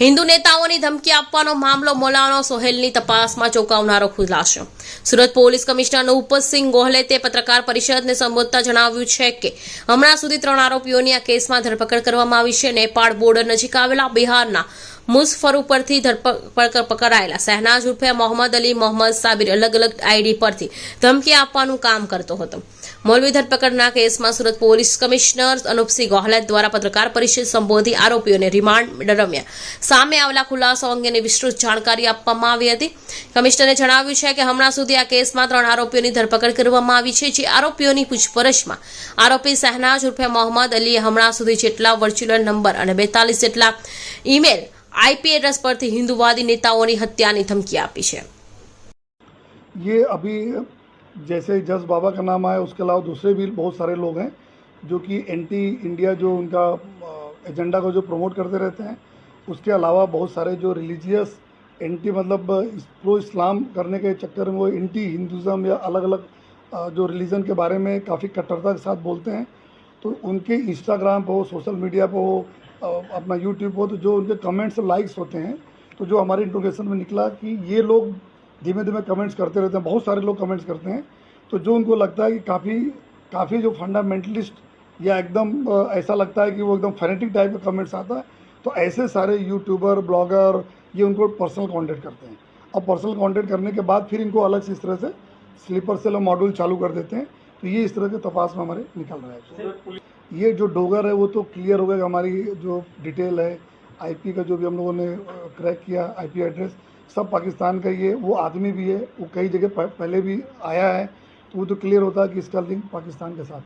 હિન્દુ નેતાઓની ધમકી આપવાનો મામલો મોલાનો સોહેલની તપાસમાં ચોંકાવનારો ખુલાસો સુરત પોલીસ કમિશનર ઉપતસિંહ ગોહલે તે પત્રકાર પરિષદને સંબોધતા જણાવ્યું છે કે, હમણાં સુધી ત્રણ આરોપીઓની આ કેસમાં ધરપકડ કરવામાં આવી છે. નેપાળ બોર્ડર નજીક આવેલા બિહારના મુઝફર ઉપરથી ધરપકડ પકડાયેલા. શહેનાજ ઉર્ફે મોહમ્મદ અલી, મોહમ્મદ સાબિર અલગ અલગ આઈડી પરથી ધમકી આપવાનું કામ કરતો હતો. મોલવી ધરપકડના કેસમાં સુરત પોલીસ કમિશનર અનુપસિંહ ગોહલત દ્વારા પત્રકાર પરિષદ સંબોધી આરોપીઓને રિમાન્ડ દરમિયાન સામે આવેલા ખુલાસો અંગેની વિસ્તૃત જાણકારી આપવામાં આવી હતી. કમિશનરે જણાવ્યું છે કે હમણાં સુધી આ કેસમાં ત્રણ આરોપીઓની ધરપકડ કરવામાં આવી છે, જે આરોપીઓની પૂછપરછમાં. આરોપી શહેનાજ ઉર્ફે મોહમ્મદ અલીએ હમણાં સુધી જેટલા વર્ચ્યુઅલ નંબર અને બેતાલીસ જેટલા ઈમેલ આઈપી એડ્રેસ પરથી હિન્દુવાદી નેતાઓની હત્યાની ધમકી આપી છે ये अभी जैसे जस बाबा का नाम आया उसके अलावा दूसरे भी बहुत सारे लोग हैं जो कि एंटी इंडिया जो उनका एजेंडा को जो प्रमोट करते रहते हैं उसके अलावा बहुत सारे जो रिलीजियस एंटी मतलब प्रो इस्लाम करने के चक्कर में वो एंटी हिंदुज़म या अलग अलग जो रिलीजन के बारे में काफ़ी कट्टरता के साथ बोलते हैं तो उनके इंस्टाग्राम पे हो सोशल मीडिया पे हो अ, अपना यूट्यूब हो तो जो उनके कमेंट्स लाइक्स होते हैं तो जो हमारे इंट्रोगेशन में निकला कि ये लोग धीमे धीमे कमेंट्स करते रहते हैं, बहुत सारे लोग कमेंट्स करते हैं तो जो उनको लगता है कि काफ़ी काफ़ी जो फंडामेंटलिस्ट या एकदम ऐसा लगता है कि वो एकदम फेनेटिक टाइप का कमेंट्स आता है तो ऐसे सारे यूट्यूबर ब्लॉगर ये उनको पर्सनल कांटेक्ट करते हैं। अब पर्सनल कांटेक्ट करने के बाद फिर इनको अलग से इस तरह से स्लीपर सेल और मॉड्यूल चालू कर देते हैं तो ये इस तरह के तपास में हमारे निकल रहा है। ये जो डोगर है, वो तो क्लियर हो गया कि हमारी जो डिटेल है आईपी का जो भी हम लोगों ने क्रैक किया आईपी एड्रेस सब पाकिस्तान का है वो आदमी भी है, वो कई जगह पहले भी आया है तो वो तो क्लियर होता है कि इसका लिंक पाकिस्तान के साथ